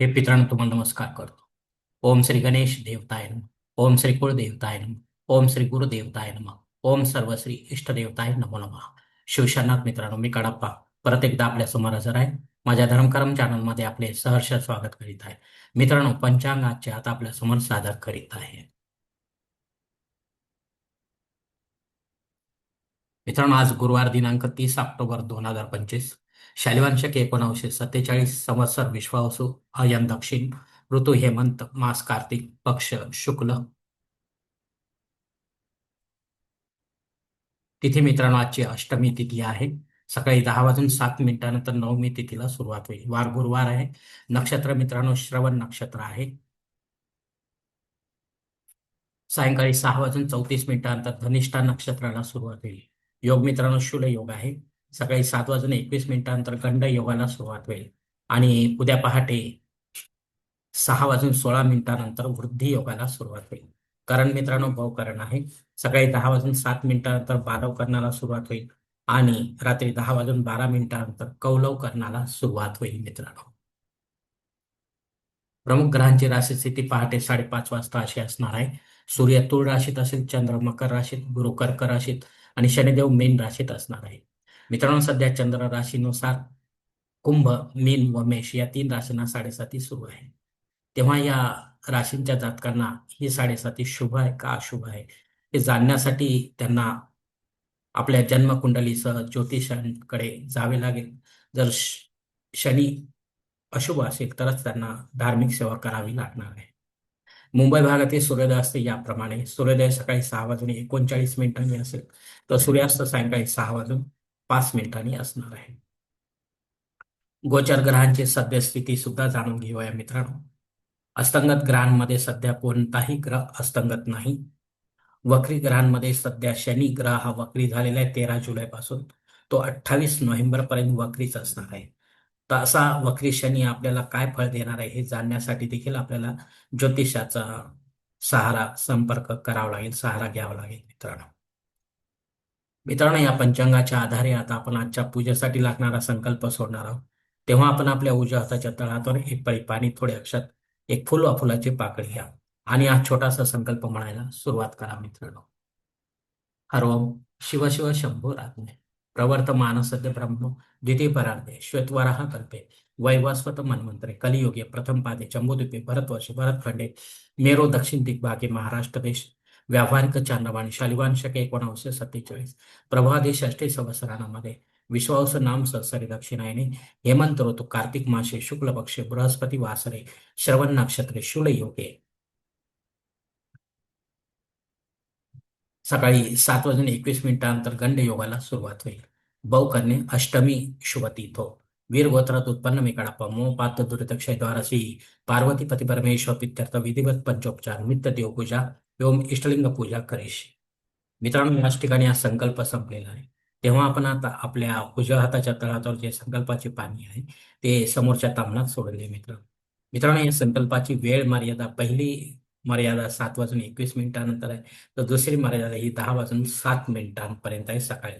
हे पित्रांनो तुम्हाला नमस्कार करतो. ओम श्री गणेश देवताय नम. ओम श्री कुळदेवताय नम. ओम श्री गुरुदेवताय नम. ओम सर्व श्री इष्टदेवताय नमो नमः. शिवशरनाथ मित्रांनो मी कडाप्पा. परत एकदा आपल्यासमोर हजर आहे. माझ्या धर्मकर्म चॅनलमध्ये आपले सहर्ष स्वागत करीत आहे. मित्रांनो पंचांग आता आपल्यासमोर सादर करीत आहे. मित्रांनो आज गुरुवार दिनांक तीस ऑक्टोबर दोन हजार पंचवीस. शालिवांशक एकोणावीसशे सत्तेचाळीस संवत्सर विश्वावसु अयन दक्षिण ऋतू हेमंत मास कार्तिक पक्ष शुक्ल. तिथी मित्रांनो आजची अष्टमी तिथी आहे. सकाळी दहा वाजून सात मिनिटानंतर नवमी तिथीला सुरुवात होईल. वार गुरुवार आहे. नक्षत्र मित्रांनो श्रवण नक्षत्र आहे. सायंकाळी सहा वाजून चौतीस मिनिटानंतर धनिष्ठा नक्षत्राला सुरुवात होईल. योग मित्रांनो शुल योग आहे. सकाळी सात वाजून एकवीस मिनिटानंतर गंड योगाला सुरुवात होईल. आणि उद्या पहाटे सहा वाजून सोळा मिनिटानंतर वृद्धी योगाला सुरुवात होईल. करण मित्रांनो भावकरण आहे. सकाळी दहा वाजून सात मिनिटानंतर बारव करणाला सुरुवात होईल. आणि रात्री दहा वाजून बारा मिनिटानंतर कौलव करणाला सुरुवात होईल मित्रांनो. प्रमुख ग्रहांची राशी स्थिती पहाटे साडेपाच वाजता अशी असणार आहे. सूर्य तुळ राशीत असेल चंद्र मकर राशीत गुरु कर्क राशीत आणि शनिदेव मेन राशीत असणार आहे. मित्रांनो सध्या चंद्र राशीनुसार कुंभ मीन व मेष या तीन राशींना साडेसाती सुरू आहे. तेव्हा या राशींच्या जातकांना ही साडेसाती शुभ आहे का अशुभ आहे हे जाणण्यासाठी त्यांना आपल्या जन्मकुंडलीसह ज्योतिषांकडे जावे लागेल. जर शनी अशुभ असेल तरच त्यांना धार्मिक सेवा करावी लागणार आहे. मुंबई भागातील सूर्योदय असते याप्रमाणे. सूर्योदय सकाळी सहा वाजून एकोणचाळीस मिनिटांनी असेल. तर सूर्यास्त सायंकाळी सहा वाजून पाच मिनिटांनी असणार आहे. गोचर ग्रहांची सद्यस्थिती सुद्धा जाणून घेऊया मित्रांनो. अस्तंगत ग्रहांमध्ये सध्या कोणताही ग्रह अस्तंगत नाही. वक्री ग्रहांमध्ये सध्या शनी ग्रह हा वक्री झालेला आहे तेरा जुलैपासून. तो अठ्ठावीस नोव्हेंबर पर्यंत वक्रीच असणार आहे. तर असा वक्री शनी आपल्याला काय फळ देणार आहे हे जाणण्यासाठी देखील आपल्याला ज्योतिषाचा सहारा संपर्क करावा लागेल सहारा घ्यावा लागेल मित्रांनो. मित्रांनो या पंचांगाच्या आधारे आता आपण आजच्या पूजेसाठी लागणारा संकल्प सोडणार आहोत. तेव्हा आपण आपल्या उजव्या हाताच्या तळातून एक पळी पाणी थोड्या अक्षात एक फुल फुलाची पाकळी घ्या आणि हा छोटासा संकल्प म्हणायला सुरुवात करा मित्रांनो. हरओम शिव शिव शंभू रात्मे प्रवर्त मानसद्य ब्रह्म द्वितीय परार्धे श्वेतवराह कल्पे वैवास्वत मनमंत्रे कलियुगे प्रथम पादे चंबुद्वीपे भरतवर्षे भरतखंडे मेरो दक्षिण दिग्भागे महाराष्ट्र देश व्यावहारिक चांद्रवाणी शालिवान शके एकोणावीसशे सत्तेचाळीस प्रभादी षष्ठी संवत्सरामध्ये विश्वास नाम सहसरी दक्षिणायने हेमंत ऋतू कार्तिक मासे शुक्ल पक्षे बृहस्पती वासरे श्रवण नक्षत्रे शुल योगे. सकाळी सात वाजून एकवीस मिनिटानंतर गंड योगाला सुरुवात होईल. बौ करणे अष्टमी शुभतीथो वीर गोत्रात उत्पन्न मी कडापा मो पात्र द्वारसी पार्वती पती परमेश्वर पित्यर्थ विधिवत पंचोपचार नित्य देवपूजा एवं इष्टलिंग पूजा करीशी. मित्रांनो याच ठिकाणी हा संकल्प संपलेला आहे. तेव्हा आपण आता आपल्या उजव्या हाताच्या तळावर जे संकल्पाचे पाणी आहे ते समोरच्या तांबणात सोडले मित्र मित्रांनो या संकल्पाची वेळ मर्यादा पहिली मर्यादा सात वाजून एकवीस मिनिटानंतर आहे तर दुसरी मर्यादा ही दहा वाजून सात मिनिटांपर्यंत आहे सकाळी.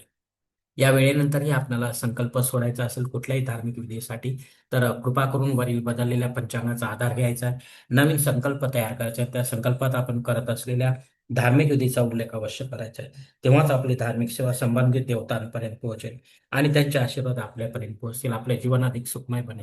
या वेळेनंतरही आपल्याला संकल्प सोडायचा असेल कुठल्याही धार्मिक विधीसाठी तर कृपा करून वरील बदललेल्या पंचांगाचा आधार घ्यायचा. आहे नवीन संकल्प तयार करायचा. त्या संकल्पात आपण करत असलेल्या धार्मिक विधीचा उल्लेख अवश्य करायचा. आहे तेव्हाच आपली धार्मिक सेवा संबंधित देवतांपर्यंत पोहोचेल आणि त्यांचे आशीर्वाद आपल्यापर्यंत पोहोचतील. आपले जीवन अधिक सुखमय बने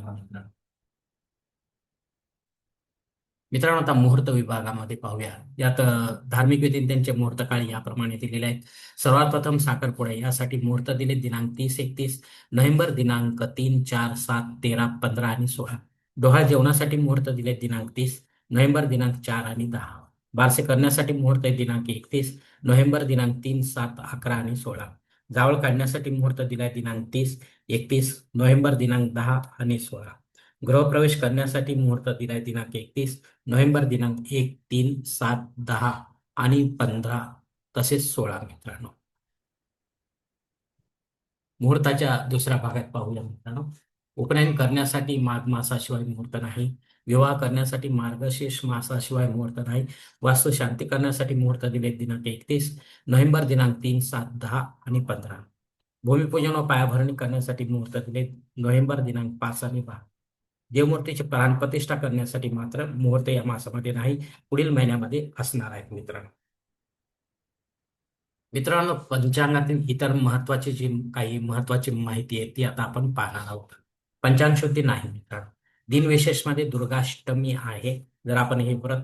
मित्रांनो आता मुहूर्त विभागामध्ये पाहूया. यात धार्मिक विधी त्यांचे मुहूर्त काळ याप्रमाणे दिलेले आहेत. सर्वात प्रथम साखरपुडा यासाठी मुहूर्त दिले दिनांक तीस एकतीस. नोव्हेंबर दिनांक तीन चार सात तेरा पंधरा आणि सोळा. डोहा जेवणासाठी मुहूर्त दिले दिनांक तीस. नोव्हेंबर दिनांक चार आणि दहा. बारसे करण्यासाठी मुहूर्त दिनांक एकतीस. नोव्हेंबर दिनांक तीन सात अकरा आणि सोळा. जावळ काढण्यासाठी मुहूर्त दिलाय दिनांक तीस एकतीस. नोव्हेंबर दिनांक दहा आणि सोळा. गृहप्रवेश करण्यासाठी मुहूर्त दिलाय दिनांक एकतीस नोव्हेंबर दिनांक एक तीन सात दहा आणि पंधरा तसेच सोळा मित्रांनो. मुहूर्ताच्या दुसऱ्या भागात पाहूया मित्रांनो. उपनयन करण्यासाठी माघ मासाशिवाय मुहूर्त नाही. विवाह करण्यासाठी मार्गशीर्ष मासाशिवाय मुहूर्त नाही. वास्तू शांती करण्यासाठी मुहूर्त दिले दिनांक एकतीस नोव्हेंबर दिनांक तीन सात दहा आणि पंधरा. भूमिपूजन व पायाभरणी करण्यासाठी मुहूर्त दिले नोव्हेंबर दिनांक पाच आणि बारा देवमूर्तीची प्राणप्रतिष्ठा करण्यासाठी मात्र मुहूर्त या मासामध्ये नाही पुढील महिन्यामध्ये असणार आहेत मित्रांनो. मित्रांनो पंचांगातील इतर महत्वाची जी काही महत्वाची माहिती आहे ती आता आपण पाहणार आहोत. पंचांग शुद्धी नाही मित्रांनो. दिनविशेषमध्ये दुर्गाष्टमी आहे. जर आपण हे व्रत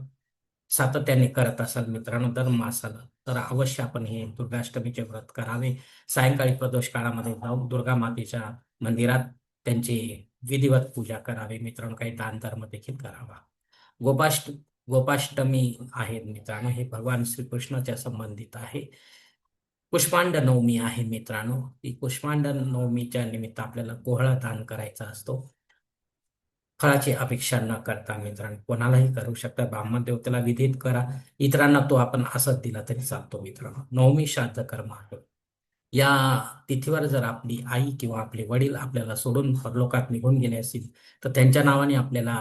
सातत्याने करत असाल मित्रांनो दर मासाला तर अवश्य आपण हे दुर्गाष्टमीचे व्रत करावे. सायंकाळी प्रदोष काळामध्ये जाऊन दुर्गा मातेच्या मंदिरात त्यांची विधिवत पूजा करावी. मित्रांनो काही दान धर्म देखील करावा. गोपाष्ट गोपाष्टमी आहे मित्रांनो हे भगवान श्रीकृष्णाच्या संबंधित आहे. पुष्पांड नवमी आहे मित्रांनो. ती पुष्पांड नवमीच्या निमित्त आपल्याला कोहळा दान करायचा असतो. फळाची अपेक्षा न करता मित्रांनो कोणालाही करू शकता. ब्राह्मण देवतेला विधित करा. इतरांना तो आपण असंच दिला तरी चालतो मित्रांनो. नवमी श्राद्ध कर्म आहे. या तिथीवर जर आपली आई किंवा आपले वडील आपल्याला सोडून परलोकात निघून गेले असतील तर त्यांच्या नावाने आपल्याला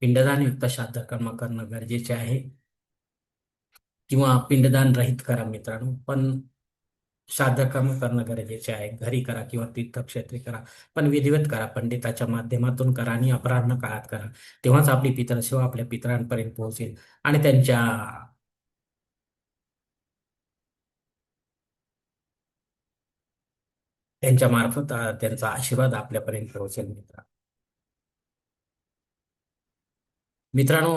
पिंडदान युक्त श्राद्ध कर्म करणं गरजेचे आहे. किंवा पिंडदान रहित करा मित्रांनो पण श्राद्ध कर्म करणं गरजेचे आहे. घरी करा किंवा तीर्थक्षेत्री करा पण विधिवत करा पंडिताच्या माध्यमातून करा आणि अपराह्न काळात करा. तेव्हाच आपली पितरसेवा आपल्या पितरांपर्यंत पोहोचेल आणि त्यांच्या त्यांच्या मार्फत त्यांचा आशीर्वाद आपल्यापर्यंत पोहोचेल मित्र. मित्रांनो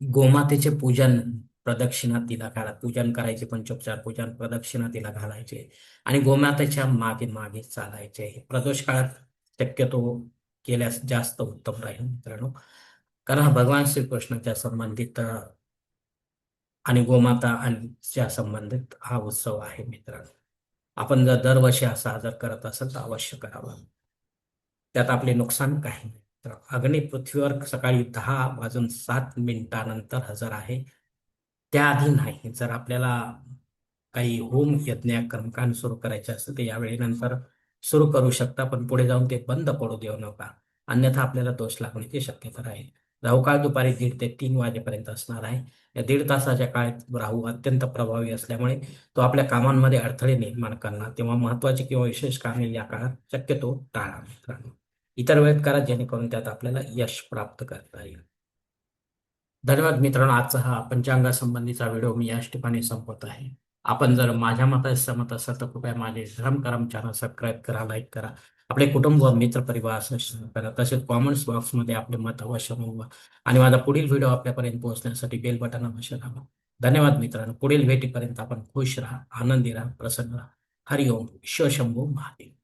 गोमातेचे पूजन प्रदक्षिणा तिला घाला पूजन करायचे पंचोपचार पूजन प्रदक्षिणा तिला घालायचे आणि गोमातेच्या मागे मागे चालायचे. हे प्रदोष काळात शक्यतो केल्यास जास्त उत्तम राहील मित्रांनो. कारण भगवान श्रीकृष्णाच्या संबंधित आणि गोमाता आणि संबंधित हा उत्सव आहे मित्रांनो. आपण जर दरवर्षी हा साजरा करत असेल तर अवश्य करावा. त्यात आपले नुकसान काही नाही. तर अग्नी पृथ्वीवर सकाळी दहा वाजून सात मिनिटानंतर हजर आहे. त्याआधी नाही. जर आपल्याला काही होम यज्ञ कर्मकांड सुरू करायचे असेल तर यावेळी नंतर सुरू करू शकता पण पुढे जाऊन ते बंद पडू देऊ नका. अन्यथा आपल्याला दोष लागण्याची शक्यता राहील. राहुकाळ दुपारी दीड ते तीन वाजेपर्यंत असणार आहे. या दीड तासाच्या काळात राहू अत्यंत प्रभावी असल्यामुळे तो आपल्या कामांमध्ये अडथळे निर्माण करणार. तेव्हा महत्वाची किंवा विशेष कामे या काळात शक्यतो टाळा मित्रांनो. इतर वेळेत करा जेणेकरून त्यात आपल्याला यश प्राप्त करता येईल. धन्यवाद मित्रांनो. आजचा हा पंचांगासंबंधीचा व्हिडिओ मी याच ठिकाणी संपवत आहे. आपण जर माझ्या मताशी सहमत असाल तर कृपया माझे धर्मकरम चॅनल सबस्क्राईब करा लाईक करा. आपले कुटुंब मित्र परिवार करा. तसेच कॉमेंट्स बॉक्समध्ये आपले मत अवश्य नोंदवा आणि माझा पुढील व्हिडिओ आपल्यापर्यंत पोहोचण्यासाठी बेल बटन अवश्य दाबा. धन्यवाद मित्रांनो. पुढील भेटीपर्यंत आपण खुश राहा आनंदी राहा प्रसन्न राहा. हरिओम. शिवशंभू महादेव.